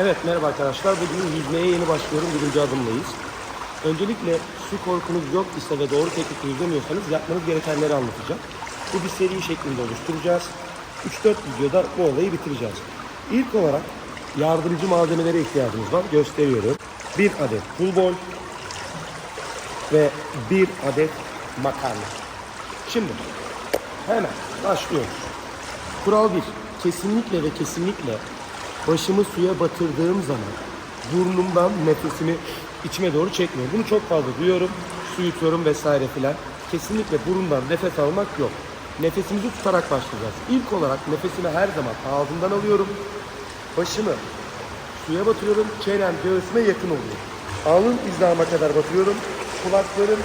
Evet merhaba arkadaşlar. Bugün yüzmeye yeni başlıyorum. Birinci adımdayız. Öncelikle su korkunuz yok ise ve doğru teknikle yüzemiyorsanız yapmanız gerekenleri anlatacağım. Bu bir seri şeklinde oluşturacağız. 3-4 videoda bu olayı bitireceğiz. İlk olarak yardımcı malzemelere ihtiyacımız var. Gösteriyorum. Bir adet full ball ve bir adet makarna. Şimdi hemen başlıyoruz. Kural 1. Kesinlikle ve kesinlikle başımı suya batırdığım zaman burnumdan nefesimi içime doğru çekmiyorum. Bunu çok fazla duyuyorum. Su yutuyorum vesaire filan. Kesinlikle burundan nefes almak yok. Nefesimizi tutarak başlayacağız. İlk olarak nefesimi her zaman ağzımdan alıyorum. Başımı suya batırıyorum. Çenem göğsüme yakın oluyor. Alın izdihama kadar batırıyorum. Kulaklarım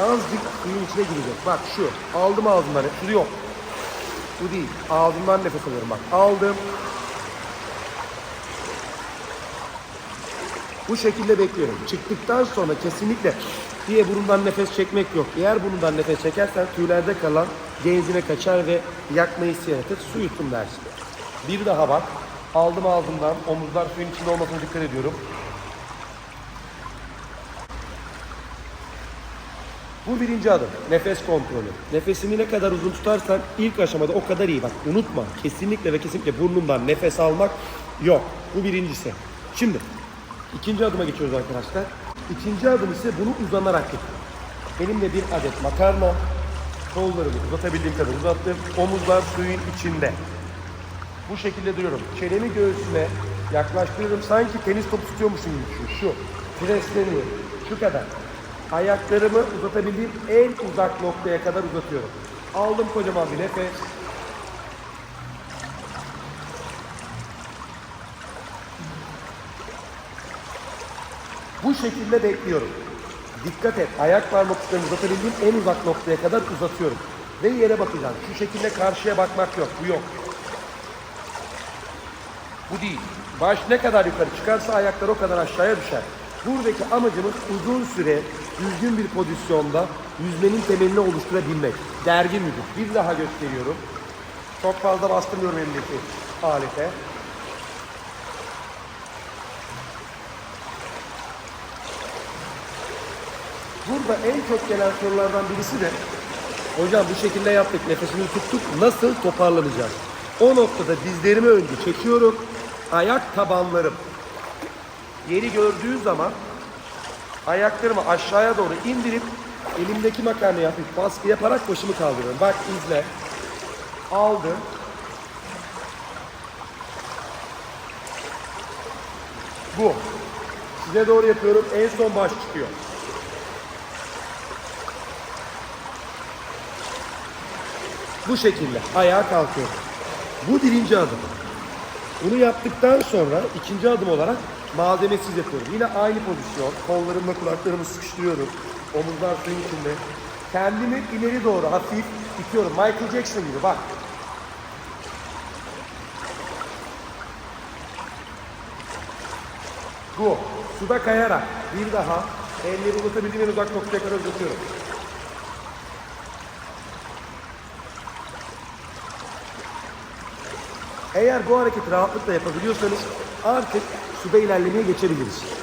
azıcık suyun içine girecek. Bak şu. Aldım ağzımdan. Su yok. Bu değil. Ağzımdan nefes alıyorum bak. Aldım. Bu şekilde bekliyorum. Çıktıktan sonra kesinlikle diye burundan nefes çekmek yok. Eğer burundan nefes çekersen tüylerde kalan genzine kaçar ve yakma hissi yaratır. Su yuttum dersin. Bir daha bak. Aldım ağzımdan. Omuzlar suyun içinde olmasına dikkat ediyorum. Bu birinci adım. Nefes kontrolü. Nefesini ne kadar uzun tutarsan ilk aşamada o kadar iyi. Bak unutma. Kesinlikle ve kesinlikle burnundan nefes almak yok. Bu birincisi. Şimdi ikinci adıma geçiyoruz arkadaşlar. İkinci adım ise bunu uzanarak yapıyorum. Elimde bir adet makarna. Kollarımı uzatabildiğim kadar uzattım. Omuzlar suyun içinde. Bu şekilde duruyorum. Çenemi göğsüme yaklaştırıyorum. Sanki tenis topu tutuyormuşum gibi düşün. Şu. Presleniyorum. Şu kadar. Ayaklarımı uzatabildiğim en uzak noktaya kadar uzatıyorum. Aldım kocaman bir nefes. Bu şekilde bekliyorum. Dikkat et. Ayak parmak uçlarını uzatabildiğim en uzak noktaya kadar uzatıyorum. Ve yere bakacağım. Şu şekilde karşıya bakmak yok. Bu yok. Bu değil. Baş ne kadar yukarı çıkarsa ayaklar o kadar aşağıya düşer. Buradaki amacımız uzun süre düzgün bir pozisyonda yüzmenin temelini oluşturabilmek. Dergin vücut. Bir daha gösteriyorum. Çok fazla bastırmıyorum elimdeki alete. Burada en çok gelen sorulardan birisi de hocam bu şekilde yaptık, nefesimizi tuttuk, nasıl toparlanacağız? O noktada dizlerimi önce çekiyorum, ayak tabanlarım yeri gördüğü zaman ayaklarımı aşağıya doğru indirip elimdeki makarnayı hafif baskı yaparak başımı kaldırıyorum. Bak izle. Aldım. Bu. Size doğru yapıyorum. En son baş çıkıyor. Bu şekilde ayağa kalkıyorum. Bu birinci adım. Bunu yaptıktan sonra ikinci adım olarak malzemesiz yapıyorum. Yine aynı pozisyon. Kollarımla kulaklarımı sıkıştırıyorum. Omuzlar suyun içinde. Kendimi ileri doğru hafif itiyorum. Michael Jackson gibi bak. Bu. Suda kayarak bir daha elleri uzatabildiğim en uzak noktaya kadar uzatıyorum. Eğer bu hareketi rahatlıkla yapabiliyorsanız artık suda ilerlemeye geçebiliriz.